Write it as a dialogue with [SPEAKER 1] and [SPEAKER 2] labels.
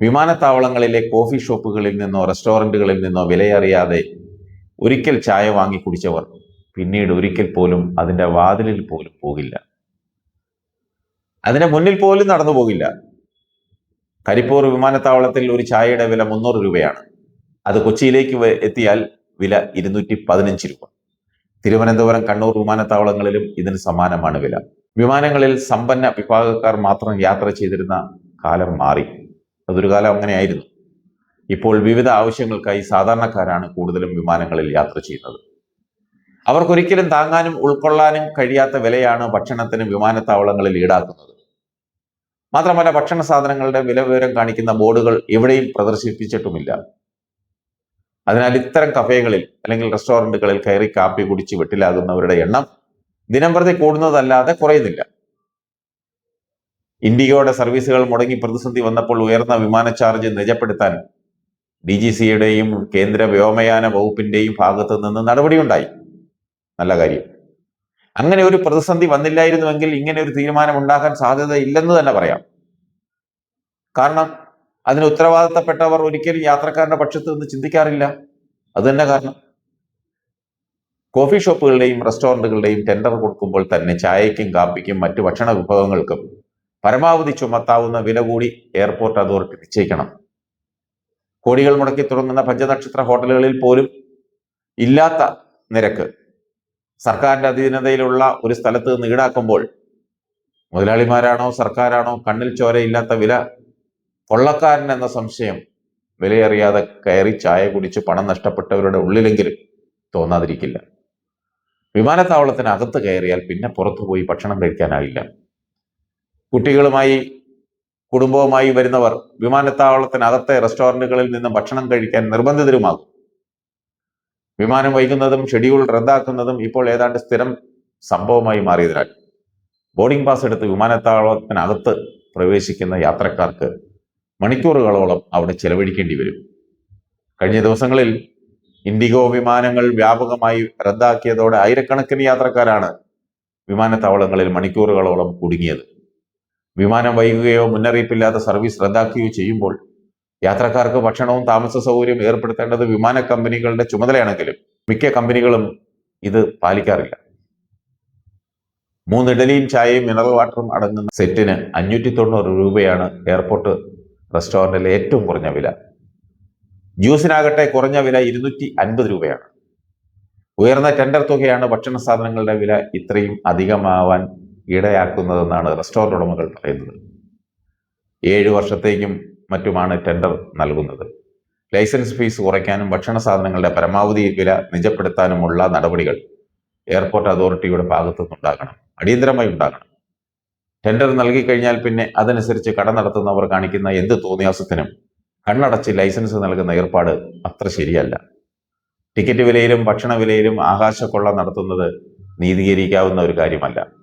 [SPEAKER 1] വിമാനത്താവളങ്ങളിലെ coffee ഷോപ്പുകളിൽ നിന്നോ റെസ്റ്റോറന്റുകളിൽ നിന്നോ വിലയറിയാതെ ഒരിക്കൽ ചായ വാങ്ങി കുടിച്ചവർ പിന്നീട് ഒരിക്കൽ പോലും അതിന്റെ വാതിലിൽ പോലും പോകില്ല. അതിന്റെ മുന്നിൽ പോലും നടന്നു പോകില്ല. കരിപ്പൂർ വിമാനത്താവളത്തിൽ ഒരു ചായയുടെ വില മുന്നൂറ് രൂപയാണ്. അത് കൊച്ചിയിലേക്ക് എത്തിയാൽ വില ഇരുന്നൂറ്റി പതിനഞ്ച് രൂപ. തിരുവനന്തപുരം കണ്ണൂർ വിമാനത്താവളങ്ങളിലും ഇതിന് സമാനമാണ് വില. വിമാനങ്ങളിൽ സമ്പന്ന വിഭാഗക്കാർ മാത്രം യാത്ര ചെയ്തിരുന്ന കാലം മാറി. അതൊരു കാലം അങ്ങനെയായിരുന്നു. ഇപ്പോൾ വിവിധ ആവശ്യങ്ങൾക്കായി സാധാരണക്കാരാണ് കൂടുതലും വിമാനങ്ങളിൽ യാത്ര ചെയ്യുന്നത്. അവർക്കൊരിക്കലും താങ്ങാനും ഉൾക്കൊള്ളാനും കഴിയാത്ത വിലയാണ് ഭക്ഷണത്തിന് വിമാനത്താവളങ്ങളിൽ ഈടാക്കുന്നത്. മാത്രമല്ല ഭക്ഷണ സാധനങ്ങളുടെ വില വിവരം കാണിക്കുന്ന ബോർഡുകൾ എവിടെയും പ്രദർശിപ്പിച്ചിട്ടുമില്ല. അതിനാൽ ഇത്തരം കഫേകളിൽ അല്ലെങ്കിൽ റെസ്റ്റോറന്റുകളിൽ കയറി കാപ്പി കുടിച്ച് വെട്ടിലാകുന്നവരുടെ എണ്ണം ദിനംപ്രതി കൂടുന്നതല്ലാതെ കുറയുന്നില്ല. ഇൻഡിഗോയുടെ സർവീസുകൾ മുടങ്ങി പ്രതിസന്ധി വന്നപ്പോൾ ഉയർന്ന വിമാന ചാർജ് നിജപ്പെടുത്താൻ ഡി ജി സിയുടെയും കേന്ദ്ര വ്യോമയാന വകുപ്പിന്റെയും ഭാഗത്തു നിന്ന് നടപടിയുണ്ടായി. നല്ല കാര്യം. അങ്ങനെ ഒരു പ്രതിസന്ധി വന്നില്ലായിരുന്നുവെങ്കിൽ ഇങ്ങനെ ഒരു തീരുമാനം ഉണ്ടാകാൻ സാധ്യത ഇല്ലെന്ന് തന്നെ പറയാം. കാരണം അതിന് ഉത്തരവാദിത്തപ്പെട്ടവർ ഒരിക്കലും യാത്രക്കാരുടെ പക്ഷത്ത് നിന്ന് ചിന്തിക്കാറില്ല. അത് തന്നെ കാരണം. കോഫി ഷോപ്പുകളുടെയും റെസ്റ്റോറന്റുകളുടെയും ടെൻഡർ കൊടുക്കുമ്പോൾ തന്നെ ചായയ്ക്കും കാപ്പിക്കും മറ്റു ഭക്ഷണ വിഭവങ്ങൾക്കും പരമാവധി ചുമത്താവുന്ന വില കൂടി എയർപോർട്ട് അതോറിറ്റി നിശ്ചയിക്കണം. കോടികൾ മുടക്കി തുടങ്ങുന്ന പഞ്ചനക്ഷത്ര ഹോട്ടലുകളിൽ പോലും ഇല്ലാത്ത നിരക്ക് സർക്കാരിന്റെ അധീനതയിലുള്ള ഒരു സ്ഥലത്ത് നിന്ന് ഈടാക്കുമ്പോൾ മുതലാളിമാരാണോ സർക്കാരാണോ കണ്ണിൽ ചോരയില്ലാത്ത വില? കൊള്ളക്കാരൻ എന്ന സംശയം വിലയറിയാതെ കയറി ചായ കുടിച്ച് പണം നഷ്ടപ്പെട്ടവരുടെ ഉള്ളിലെങ്കിലും തോന്നാതിരിക്കില്ല. വിമാനത്താവളത്തിനകത്ത് കയറിയാൽ പിന്നെ പുറത്തു പോയി ഭക്ഷണം കഴിക്കാനാവില്ല കുട്ടികളുമായി കുടുംബവുമായി വരുന്നവർ വിമാനത്താവളത്തിനകത്തെ റെസ്റ്റോറന്റുകളിൽ നിന്ന് ഭക്ഷണം കഴിക്കാൻ നിർബന്ധിതരുമാകും. വിമാനം വൈകുന്നതും ഷെഡ്യൂൾ റദ്ദാക്കുന്നതും ഇപ്പോൾ ഏതാണ്ട് സ്ഥിരം സംഭവമായി മാറിയതിനാൽ ബോർഡിംഗ് പാസ് എടുത്ത് വിമാനത്താവളത്തിനകത്ത് പ്രവേശിക്കുന്ന യാത്രക്കാർക്ക് മണിക്കൂറുകളോളം അവിടെ ചെലവഴിക്കേണ്ടി വരും. കഴിഞ്ഞ ദിവസങ്ങളിൽ ഇൻഡിഗോ വിമാനങ്ങൾ വ്യാപകമായി റദ്ദാക്കിയതോടെ ആയിരക്കണക്കിന് യാത്രക്കാരാണ് വിമാനത്താവളങ്ങളിൽ മണിക്കൂറുകളോളം കുടുങ്ങിയത്. വിമാനം വൈകുകയോ മുന്നറിയിപ്പില്ലാത്ത സർവീസ് റദ്ദാക്കുകയോ ചെയ്യുമ്പോൾ യാത്രക്കാർക്ക് ഭക്ഷണവും താമസ സൗകര്യവും ഏർപ്പെടുത്തേണ്ടത് വിമാന കമ്പനികളുടെ ചുമതലയാണെങ്കിലും മിക്ക കമ്പനികളും ഇത് പാലിക്കാറില്ല. മൂന്ന് ഇഡലിയും ചായയും മിനറൽ വാട്ടറും അടങ്ങുന്ന സെറ്റിന് അഞ്ഞൂറ്റി തൊണ്ണൂറ് രൂപയാണ് എയർപോർട്ട് റെസ്റ്റോറന്റിലെ ഏറ്റവും കുറഞ്ഞ വില. ജ്യൂസിനാകട്ടെ കുറഞ്ഞ വില ഇരുന്നൂറ്റി അൻപത് രൂപയാണ്. ഉയർന്ന ടെൻഡർ തുകയാണ് ഭക്ഷണ സാധനങ്ങളുടെ വില ഇത്രയും അധികമാവാൻ ഇടയാക്കുന്നതെന്നാണ് റെസ്റ്റോറന്റ് ഉടമകൾ പറയുന്നത്. ഏഴ് വർഷത്തേക്കും മറ്റുമാണ് ടെൻഡർ നൽകുന്നത്. ലൈസൻസ് ഫീസ് കുറയ്ക്കാനും ഭക്ഷണ സാധനങ്ങളുടെ പരമാവധി വില നിജപ്പെടുത്താനുമുള്ള നടപടികൾ എയർപോർട്ട് അതോറിറ്റിയുടെ ഭാഗത്തു നിന്നുണ്ടാകണം അടിയന്തരമായി ഉണ്ടാകണം. ടെൻഡർ നൽകിക്കഴിഞ്ഞാൽ പിന്നെ അതനുസരിച്ച് കട നടത്തുന്നവർ കാണിക്കുന്ന എന്ത് തോന്നിയാസത്തിനും കണ്ണടച്ച് ലൈസൻസ് നൽകുന്ന ഏർപ്പാട് അത്ര ശരിയല്ല. ടിക്കറ്റ് വിലയിലും ഭക്ഷണ വിലയിലും ആകാശക്കൊള്ള നടത്തുന്നത് നീതീകരിക്കാവുന്ന ഒരു കാര്യമല്ല.